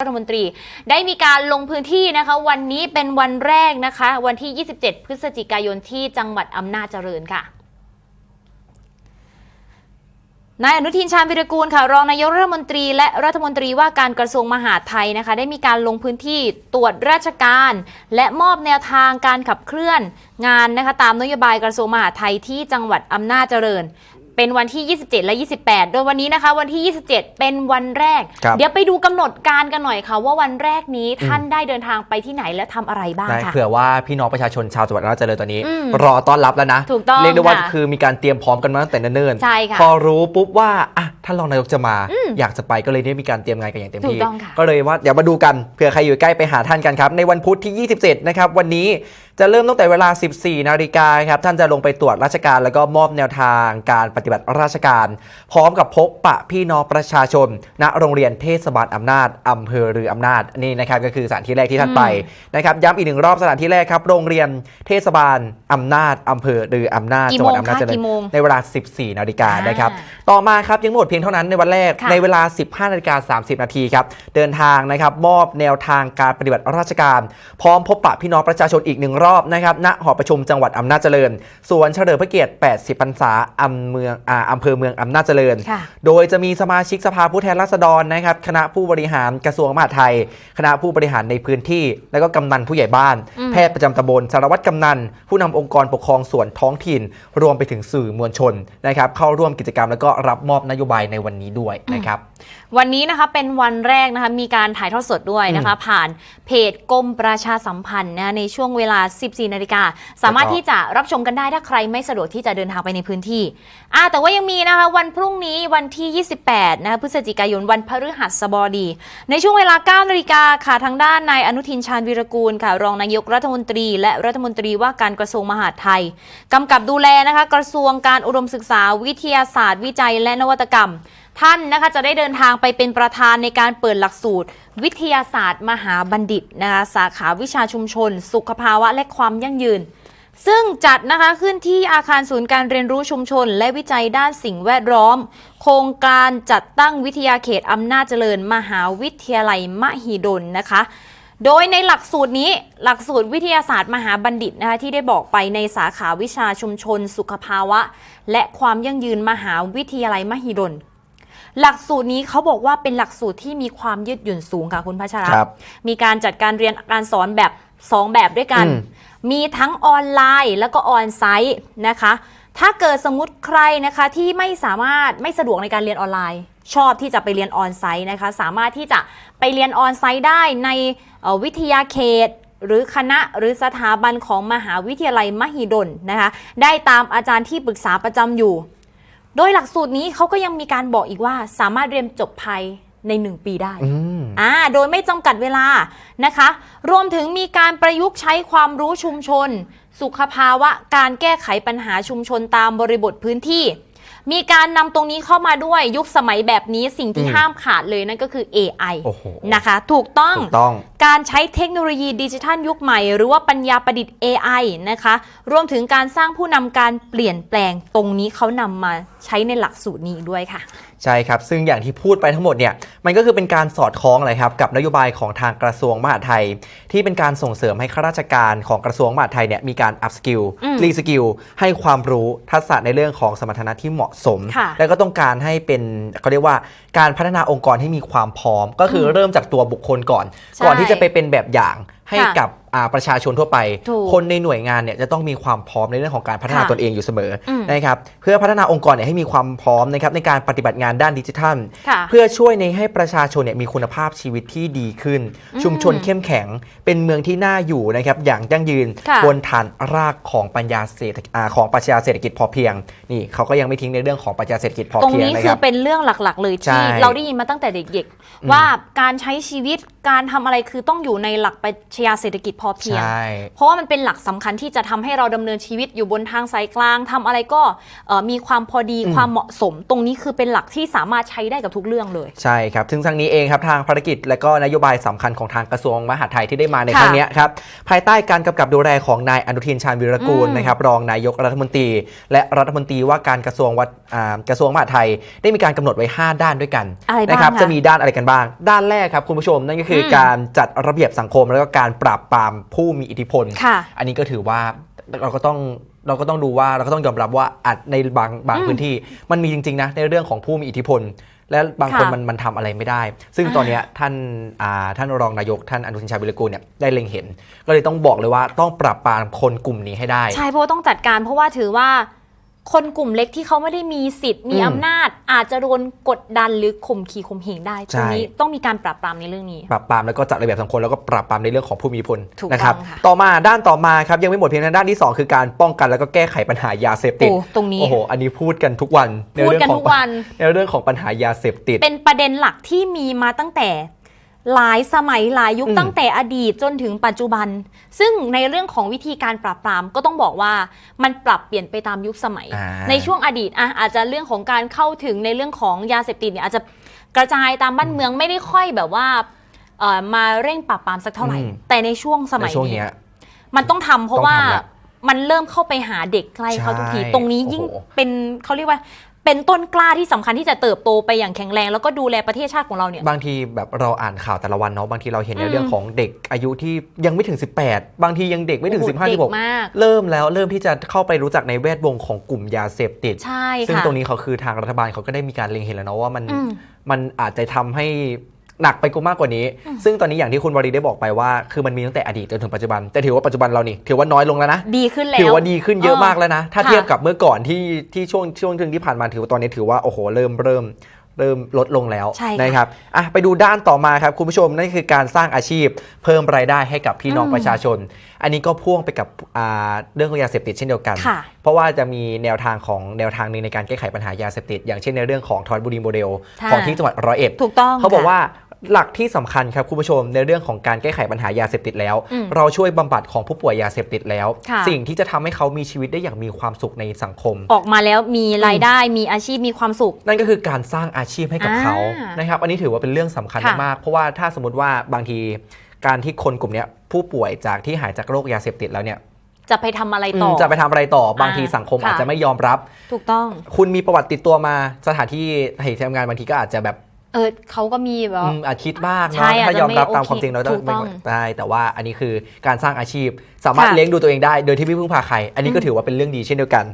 รัฐมนตรีได้มีการลงพื้นที่นะคะ วันนี้เป็นวันแรกนะคะ วันที่ 27 พฤศจิกายนที่จังหวัดอำนาจเจริญค่ะนายอนุทินชาญวิรกูลค่ะ รองนายกรัฐมนตรี และรัฐมนตรีว่าการกระทรวงมหาดไทยนะคะ ได้มีการลงพื้นที่ตรวจราชการ และมอบแนวทางการขับเคลื่อนงานนะคะ ตามนโยบายกระทรวงมหาดไทยที่จังหวัดอำนาจเจริญ เป็นวันที่ 27 และ 28 โดยวันนี้นะคะ วันที่ 27 เป็นวันแรก ครับ เดี๋ยวไปดูกำหนดการกันหน่อยค่ะ ว่าวันแรกนี้ท่านได้เดินทางไปที่ไหนและทำอะไรบ้างได้ค่ะ เผื่อว่าพี่น้องประชาชนชาวจังหวัดอำนาจเจริญตอนนี้ อืมรอต้อนรับแล้วนะถูกต้องเรียกได้ว่าค่ะคือมีการเตรียมพร้อมกันมาตั้งแต่เนิ่นๆใช่ค่ะ พอรู้ปุ๊บว่าอะ ท่านรองนายกจะมาอืมอยากจะไปก็เลยได้มีการเตรียมงานกันอย่างเต็มถูกที่ต้องค่ะก็เลยว่าเดี๋ยวมาดูกันเผื่อใครอยู่ใกล้ไปหาท่านกันครับ ในวันพุธที่ 27 นะครับ วันนี้จะเริ่มตั้งแต่เวลา 14 นาฬิกาครับ ท่านจะลงไปตรวจราชการแล้วก็มอบแนวทางการปฏิบัติราชการ พร้อมกับพบปะพี่น้องประชาชน ณโรงเรียนเทศบาลอำนาจอำเภอเรืออำนาจนี่นะครับก็คือสถานที่แรกที่ท่านไปนะครับย้ำอีกหนึ่งรอบสถานที่แรกครับ โรงเรียนเทศบาลอำนาจอำเภอหรืออำนาจกี่จังโมหวังดอำนาจคะเจริญกี่โมงในเวลา 14 นาฬิกาอ่านนะครับต่อมาครับยังไม่หมดเพียงเท่านั้นในวันแรกค่ะในเวลา 15นาฬิกา30 นาทีครับ เดินทางนะครับมอบแนวทางการปฏิบัติราชการ พร้อมพบปะพี่น้องประชาชนอีกหนึ่งรอบนะครับณหอประชุมจังหวัดอำนาจเจริญสวนเฉลิมพระเกียรติ 80 พรรษาอำเมืองอ่าอำเภอเมืองอำนาจเจริญค่ะโดยจะมีสมาชิกสภาผู้แทนราษฎรนะครับคณะผู้บริหารกระทรวงมหาดไทย คณะผู้บริหารในพื้นที่ แล้วก็กำนันผู้ใหญ่บ้านอืมแพทย์ประจำตำบลสารวัตรกำนัน ผู้นำองค์กรปกครองส่วนท้องถิ่น รวมไปถึงสื่อมวลชนนะครับเข้าร่วมกิจกรรมแล้วก็รับมอบนโยบายในวันนี้ด้วยนะครับวันนี้นะคะเป็นวันแรกนะคะมีการถ่ายทอดสดด้วยนะคะ ผ่านเพจกรมประชาสัมพันธ์นะคะในช่วงเวลา 14 นาฬิกา สามารถแล้วก็ที่จะรับชมกันได้ถ้าใครไม่สะดวกที่จะเดินทางไปในพื้นที่อ่าแต่ว่ายังมีนะคะวันพรุ่งนี้วันที่ 28 นะคะพฤศจิกายนวันพฤหัสบดี ในช่วงเวลา 9 นาฬิกาค่ะทางด้านนายอนุทินชาญวีรกูลค่ะรองนายกรัฐมนตรี และรัฐมนตรีว่าการกระทรวงมหาดไทยกำกับดูแลนะคะกระทรวงการอุดมศึกษาวิทยาศาสตร์วิจัยและนวัตกรรม ท่านนะคะจะได้เดินทางไปเป็นประธานในการเปิดหลักสูตร วิทยาศาสตร์ มหาบัณฑิตนะคะสาขาวิชาชุมชน สุขภาวะและความยั่งยืน ซึ่งจัดนะคะขึ้นที่อาคารศูนย์การเรียนรู้ชุมชน และวิจัยด้านสิ่งแวดล้อม โครงการจัดตั้งวิทยาเขตอำนาจเจริญ มหาวิทยาลัยมหิดลนะคะโดยในหลักสูตรนี้หลักสูตรวิทยาศาสตร์มหาบัณฑิตนะคะที่ได้บอกไปในสาขาวิชาชุมชน สุขภาวะ และความยั่งยืนมหาวิทยาลัยมหิดล หลักสูตรนี้เขาบอกว่าเป็นหลักสูตรที่มีความยืดหยุ่นสูงค่ะคุณพัชระครับมีการจัดการเรียนการสอนแบบ 2 แบบด้วยกัน อืม มีทั้งออนไลน์แล้วก็ออนไซต์นะคะ ถ้าเกิดสมมติใครนะคะที่ไม่สามารถไม่สะดวกในการเรียนออนไลน์ ชอบที่จะไปเรียนออนไซต์นะคะ สามารถที่จะไปเรียนออนไซต์ได้ในเอ่อวิทยาเขต หรือคณะหรือสถาบันของมหาวิทยาลัยมหิดลนะคะ ได้ตามอาจารย์ที่ปรึกษาประจำอยู่ โดยหลักสูตรนี้เขาก็ยังมีการบอกอีกว่า สามารถเรียนจบภายใน 1 ปีได้อืมอ่าโดยไม่จำกัดเวลานะคะ รวมถึงมีการประยุกต์ใช้ความรู้ชุมชน สุขภาวะการแก้ไขปัญหาชุมชนตามบริบทพื้นที่ มีการนำตรงนี้เข้ามาด้วยยุคสมัยแบบนี้สิ่งที่อืม ห้ามขาดเลยนั่นก็คือ AI โอ้โหนะคะ ถูกต้อง ถูกต้อง การใช้เทคโนโลยีดิจิทัลยุคใหม่ หรือว่าปัญญาประดิษฐ์ AI นะคะ รวมถึงการสร้างผู้นำการเปลี่ยนแปลงตรงนี้เขานำมาใช้ในหลักสูตรนี้ด้วยค่ะ ใช่ครับ ซึ่งอย่างที่พูดไปทั้งหมดเนี่ยมันก็คือเป็นการสอดคล้องเลยครับกับนโยบายของทางกระทรวงมหาดไทย ที่เป็นการส่งเสริมให้ข้าราชการของกระทรวงมหาดไทยเนี่ยมีการอัพสกิลอืมรีสกิลให้ความรู้ทักษะในเรื่องของสมรรถนะที่เหมาะสมค่ะแล้วก็ต้องการให้เป็นเขาเรียกว่าการพัฒนาองค์กรให้มีความพร้อม ก็คืออมเริ่มจากตัวบุคคลก่อนใช่ก่อนที่จะไปเป็นแบบอย่างให้ค่ะกับอ่าประชาชนทั่วไปถูกคนในหน่วยงานเนี่ยจะต้องมีความพร้อมในเรื่องของการพัฒนาค่ะตนเองอยู่เสมออมนะครับเพื่อพัฒนาองค์กรเนี่ยให้มีความพร้อมนะครับในการปฏิบัติงานด้านดิจิทัลค่ะเพื่อช่วยในให้ประชาชนเนี่ยมีคุณภาพชีวิตที่ดีขึ้นอืมชุมชนเข้มแข็ง เป็นเมืองที่น่าอยู่นะครับอย่างยั่งยืนค่ะบนฐานรากของปัญญาเศรษฐอ่าของปรัชญาเศรษฐกิจพอเพียงนี่เขาก็ยังไม่ทิ้งในเรื่องของปรัชญาเศรษฐกิจพอตรงเพียงนี้นะคืคอรับเป็นเรื่องหลักๆ เลยใช่ที่เราได้ยินมาตั้งแต่เด็กๆว่าการใช้ชีวิตการทำอะไรคือต้องอยู่ในหลักปรัชญาเศรษฐกิจพอเพียง ใช่ เพราะว่ามันเป็นหลักสำคัญที่จะทำให้เราดำเนินชีวิตอยู่บนทางสายกลางทำอะไรก็เอ่อมีความพอดีอืมความเหมาะสม ตรงนี้คือเป็นหลักที่สามารถใช้ได้กับทุกเรื่องเลย ใช่ครับ ซึ่งทั้งนี้เองครับทางภารกิจและก็นโยบายสำคัญของทางกระทรวงมหาดไทยที่ได้มาในค่ะครั้งเนี้ยครับภายใต้การกำกับดูแลของนายอนุทินชาญวีรกูลอืม นะครับรองนายกรัฐมนตรี และรัฐมนตรีว่าการกระทรวงวัดอ่ากระทรวงมหาดไทย ได้มีการกำหนดไว้ 5 ด้านด้วยกัน อะไรบ้างนะครับคะ จะมีด้านอะไรกันบ้าง ด้านแรกครับคุณผู้ชมนั่นก็คืออมการจัดระเบียบสังคมแล้วก็การปราบปรามผู้มีอิทธิพลค่ะอันนี้ก็ถือว่าเราก็ต้องเราก็ต้องดูว่าเราก็ต้องยอมรับว่าอาจในบางบางอืมพื้นที่มันมีจริงๆนะในเรื่องของผู้มีอิทธิพล และบางคนค่ะมันมันทำอะไรไม่ได้ ซึ่งอ่าตอนเนี้ยท่านอ่าท่านรองนายกท่านอนุทินชาญวิรกูลเนี่ยได้เล็งเห็น ก็เลยต้องบอกเลยว่าต้องปราบปรามคนกลุ่มนี้ให้ได้ ใช่เพราะว่าต้องจัดการเพราะว่าถือว่า คนกลุ่มเล็กที่เขาไม่ได้มีสิทธิ์มีอืมอำนาจ อาจจะโดนกดดันหรือข่มขี่ข่มเหงได้ตรงนี้ใช่ต้องมีการปราบปรามในเรื่องนี้ ปราบปรามแล้วก็จัดระเบียบสังคมแล้วก็ปราบปรามในเรื่องของผู้มีอิทธิพลถูกนะครับต้องค่ะ ต่อมาด้านต่อมาครับยังไม่หมดเพียงนั้นด้านที่สองคือการป้องกันแล้วก็แก้ไขปัญหายาเสพติดโอ้ตรงนี้โอ้โหอันนี้พูดกันทุกวันในพูดเรื่กันขอทุงกวัน ในเรื่องของปัญหายาเสพติด เป็นประเด็นหลักที่มีมาตั้งแต่ หลายสมัยหลายยุคอืมตั้งแต่อดีตจนถึงปัจจุบัน ซึ่งในเรื่องของวิธีการปราบปรามก็ต้องบอกว่ามันปรับเปลี่ยนไปตามยุคสมัย อ่า ในช่วงอดีตอะอาจจะเรื่องของการเข้าถึงในเรื่องของยาเสพติดเนี่ยอาจจะกระจายตามบ้านเมืองไม่ได้ค่อยแบบว่าเอ่อมาเร่งปราบปรามสักเท่าไหร่ อืม แต่ในช่วงสในมัยช่วงนี้ เนี้ย มันต้องทำเพราะต้องว่าทำละมันเริ่มเข้าไปหาเด็กใกล้เขาทุกที ใช่ตรงนี้ยิ่งโอ้โห เป็นเขาเรียกว่า เป็นต้นกล้าที่สำคัญที่จะเติบโตไปอย่างแข็งแรง แล้วก็ดูแลประเทศชาติของเราเนี่ยบางทีแบบเราอ่านข่าวแต่ละวันเนาะบางทีเราเห็นในอืมเรื่องของเด็กอายุที่ยังไม่ถึง 18 บางทียังเด็กไม่ถึงโอ้โห15เด็ก16มากเริ่มแล้วเริ่มที่จะเข้าไปรู้จักในแวดวงของกลุ่มยาเสพติดใช่ซึ่งค่ะตรงนี้เขาคือทางรัฐบาลเขาก็ได้มีการเล็งเห็นแล้วเนาะว่ามันอืมมันอาจจะทำให้ หนักไปกว่ามากกว่านี้ ซึ่งตอนนี้อย่างที่คุณวรีได้บอกไปว่า คือมันมีตั้งแต่อดีตจนถึงปัจจุบัน แต่ถือว่าปัจจุบันเรานี่ถือว่าน้อยลงแล้วนะ ดีขึ้นแล้ว ถือว่าดีขึ้นเยอะเออมากแล้วนะ ถ้าค่ะเทียบกับเมื่อก่อนที่ที่ช่วงช่วงหนึงที่ผ่านมาถือว่าตอนนี้ถือว่าโอ้โหเริ่มเริ่มเริ่มลดลงแล้วใช่ค่ะนะครับอะไปดูด้านต่อมาครับคุณผู้ชมนั่นคือการสร้างอาชีพ เพิ่มรายได้ให้กับพี่น้องอืมประชาชน อันนี้ก็พ่วงไปกับอ่าเรื่องของยาเสพติดเช่นเดียวกันค่ะเพราะว่าจะมีแนวทางของแนวทางหนึงในการแก้ไขปัญหายาเสพติด อย่างเช่นในเรื่องของทอนบุรีโมเดลใช่ของที่จังหวัดร้อยเอ็ดถูกต้องเขาบอกค่ะว่า หลักที่สำคัญครับคุณผู้ชมในเรื่องของการแก้ไขปัญหายาเสพติดแล้วอืมเราช่วยบำบัดของผู้ป่วยยาเสพติดแล้วค่ะสิ่งที่จะทำให้เขามีชีวิตได้อย่างมีความสุขในสังคม ออกมาแล้วมีรายได้มีอาชีพมีความสุข นั่นก็คือการสร้างอาชีพให้กับอ่าเขานะครับอันนี้ถือว่าเป็นเรื่องสำคัญค่ะมากๆเพราะว่าถ้าสมมติว่าบางทีการที่คนกลุ่มเนี้ยผู้ป่วยจากที่หายจากโรคยาเสพติดแล้วเนี่ยจะไปทำอะไรอืต่อมจะไปทำอะไรต่อบางทีสังคมค่ะอาจจะไม่ยอมรับ ถูกต้อง คุณมีประวัติติดตัวมาสถานที่ให้ทำงานบางทีก็อาจจะแบบ เออเขาก็มีแบบ อืมอาจคิดบ้างใช่เนาะถ้ายอมรับอาจจะไม่ตามความจริงเราต้องถูกต้องได้แต่ว่าอันนี้คือการสร้างอาชีพ สามารถค่ะเลี้ยงดูตัวเองได้ โดยที่ไม่พึ่งพาใคร อันนี้ก็อืมถือว่าเป็นเรื่องดีเช่นเดียวกัน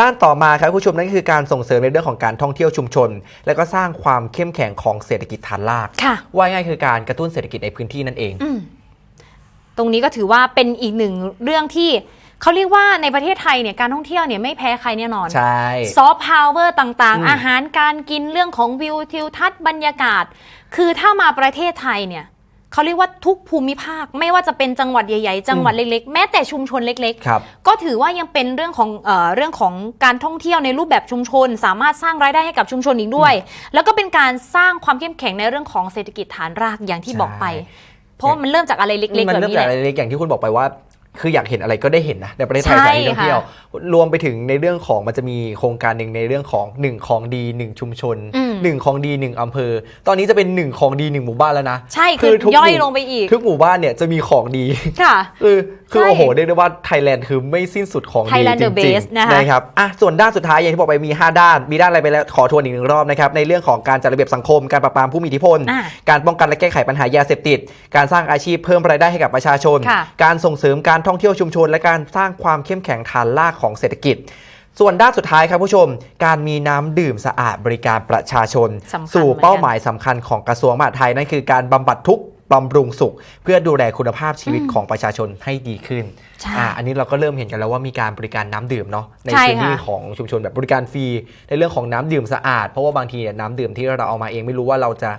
ด้านต่อมาครับคุณผู้ชมนั่นคือการส่งเสริมในเรื่องของการท่องเที่ยวชุมชน และก็สร้างความเข้มแข็งของเศรษฐกิจฐานรากค่ะ ว่าง่ายคือการกระตุ้นเศรษฐกิจในพื้นที่นั่นเอง อืมตรงนี้ก็ถือว่าเป็นอีกหนึ่งเรื่องที่ เขาเรียกว่าในประเทศไทยเนี่ยการท่องเที่ยวเนี่ยไม่แพ้ใครแน่นอนใช่ ซอฟต์พาวเวอร์ต่างอืม ๆ อาหารการกินเรื่องของวิวทิวทัศน์บรรยากาศ คือถ้ามาประเทศไทยเนี่ยเขาเรียกว่าทุกภูมิภาค ไม่ว่าจะเป็นจังหวัดใหญ่ๆ จังหวัดเล็กๆ แม้แต่ชุมชนเล็กครับๆก็ถือว่ายังเป็นเรื่องของเออเรื่องของการท่องเที่ยวในรูปแบบชุมชน สามารถสร้างรายได้ให้กับชุมชนอีกด้วย แล้วก็เป็นการสร้างความเข้มแข็งในเรื่องของเศรษฐกิจฐานรากอย่างที่บอกไป ใช่ เพราะว่ามันเริ่มจากอะไรเล็กๆมันแบบเริ่มนี้จากแหอะไรละเล็กๆอย่างที่คุณบอกไปว่า คืออยากเห็นอะไรก็ได้เห็นนะในประเทศไทยใช่สายท่องเที่ยวค่ะรวมไปถึงในเรื่องของมันจะมีโครงการหนึ่งในเรื่องของหนึ่งของดีหนึ่งชุมชนอืมหนึ่งของดีหนึ่งอำเภอ ตอนนี้จะเป็นหนึ่งของดีหนึ่งหมู่บ้านแล้วนะใช่คือทุกย่อยหมู่ลงไปอีก ทุกหมู่บ้านเนี่ยจะมีของดีค่ะคือคือใช่โอ้โหเรียกได้ว่าไทยแลนด์คือไม่สิ้นสุดของดี Thailand จ the ริง best ๆนะคะนะครับอะส่วนด้านสุดท้ายอย่างที่บอกไปมี 5 ด้าน มีด้านอะไรไปแล้วขอทวนอีกหนึ่งรอบนะครับในเรื่องของการจัดระเบียบสังคมการปราบปรามผู้มีอิทธิพลอะการป้องกันและแก้ไขปัญหายาเสพติด การสร้างอาชีพเพิ่มรายได้ให้กับประชาชนค่ะการส่งเสริมการท่องเที่ยวชุมชน และการสร้างความเข้มแข็งฐานรากของเศรษฐกิจ ส่วนด้านสุดท้ายครับผู้ชม การมีน้ำดื่มสะอาดบริการประชาชนสำคัญสู่เหมือนกันเป้าหมายสำคัญของกระทรวงมหาดไทยนั่นคือการบำบัดทุกข์บำรุงสุข เพื่อดูแลคุณภาพชีวิตของประชาชนให้ดีขึ้นใช่อ่าอันนี้เราก็เริ่มเห็นกันแล้วว่ามีการบริการน้ำดื่มเนาะในใช่พื้นที่ค่ะของชุมชนแบบบริการฟรีในเรื่องของน้ำดื่มสะอาด เพราะว่าบางทีเนี่ยน้ำดื่มที่เราเอามาเองไม่รู้ว่าเราจะ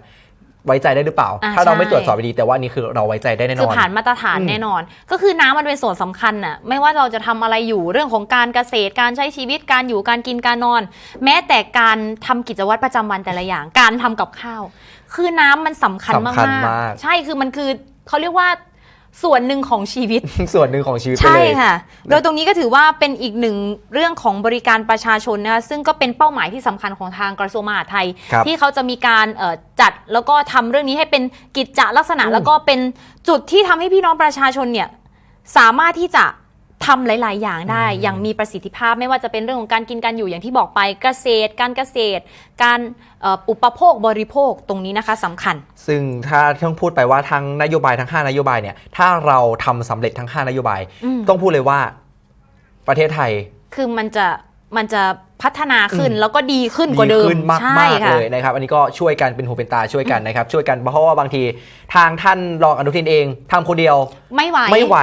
ไว้ใจได้หรือเปล่า อ่าถ้าเราไม่ใช่ ตรวจสอบดีแต่ว่านี่คือเราไว้ใจได้แน่นคืออน ผ่านมาตรฐานอืม แน่นอน ก็คือน้ำมันเป็นส่วนสำคัญน่ะไม่ว่าเราจะทำอะไรอยู่เรื่องของการเกษตรการใช้ชีวิตการอยู่การกินการนอน แม้แต่การทำกิจวัตรประจำวันแต่ละอย่าง การทำกับข้าว คือน้ำมันสำคัญสำคัญมาก มากๆใช่คือมันคือเขาเรียกว่า ส่วนหนึ่งของชีวิต ส่วนหนึ่งของชีวิตไปใช่เลยค่ะ โดยตรงนี้ก็ถือว่าเป็นอีกหนึ่งเรื่องของบริการประชาชนนะคะซึ่งก็เป็นเป้าหมายที่สำคัญของทางกระทรวงมหาดไทย ครับที่เขาจะมีการเอ่อจัดแล้วก็ทำเรื่องนี้ให้เป็นกิจจลักษณะ อืม แล้วก็เป็นจุดที่ทำให้พี่น้องประชาชนเนี่ยสามารถที่จะ ทำหลาย ๆ อย่างได้อย่างมีประสิทธิภาพไม่ว่าจะเป็นเรื่องของการกินการอยู่อย่างที่บอกไปเกษตร การเกษตร การเอ่ออุปโภคบริโภคตรงนี้นะคะสำคัญ ซึ่งถ้าต้องพูดไปว่าทั้งนโยบายทั้ง 5 นโยบายเนี่ยถ้าเราทำสำเร็จทั้ง 5 นโยบาย อืม ต้องพูดเลยว่าประเทศไทย คือมันจะมันจะ พัฒนาขึ้นอืมแล้วก็ดีขึ้นกว่าเดิมขึ้นมากใช่มากค่ะเลยนะครับ อันนี้ก็ช่วยกันเป็นหูเป็นตาช่วยกันนะครับ ช่วยกันเพราะว่าบางทีทางท่านรองอนุทินเองทำคนเดียว ไม่ไหวไม่ไหว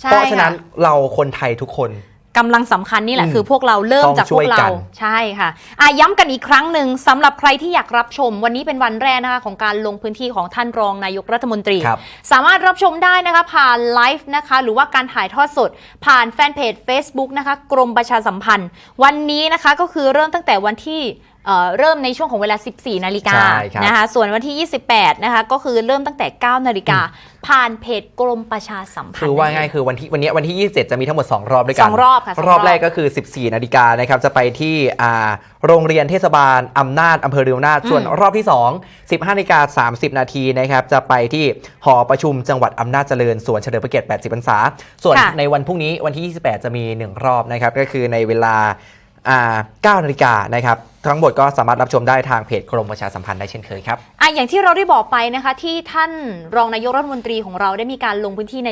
ใช่เพราะฉะนั้นค่ะเราคนไทยทุกคน กำลังสำคัญนี่แหละอืมคือพวกเราเริ่มต้องจากพช่ววยกเรากัน ใช่ค่ะอะย้ำกันอีกครั้งหนึ่งสำหรับใครที่อยากรับชม วันนี้เป็นวันแรกนะคะของการลงพื้นที่ของท่านรองนายกรัฐมนตรี ครับ สามารถรับชมได้นะคะผ่านไลฟ์นะคะหรือว่าการถ่ายทอดสด ผ่านแฟนเพจ Facebook นะคะกรมประชาสัมพันธ์ วันนี้นะคะก็คือเริ่มตั้งแต่วันที่เอ่อเริ่มในช่วงของเวลา 14 นาฬิกาใช่ครับนะคะส่วนวันที่ 28 นะคะก็คือเริ่มตั้งแต่ 9 นาฬิกา ผ่านเพจกรมประชาสัมพันธ์ คือว่าง่ายนั่นเคือวันที่วันนี้วันที่ 27 จะมีทั้งหมด 2 รอบด้วยกันสองรอบค่ะสองรอบรอบแรกก็คือ 14 นาฬิกานะครับจะไปที่อ่าโรงเรียนเทศบาลอำนาจอำเภอเรียวนาถอืมส่วนรอบที่ 2 15นาฬิกา30 นาทีนะครับจะไปที่หอประชุมจังหวัดอำนาจเจริญสวนเฉลิมพระเกียรติ 80 พรรษา ส่วนค่ะ ในวันพรุ่งนี้วันที่ 28 จะมี 1 รอบนะครับก็คือในเวลาอ่า 9นาฬิกานะครับทั้งหมดก็สามารถรับชมได้ทางเพจกรมประชาสัมพันธ์ได้เช่นเคยครับอะอย่างที่เราได้บอกไปนะคะที่ท่านรองนายกรัฐมนตรีของเราได้มีการลงพื้นที่ใน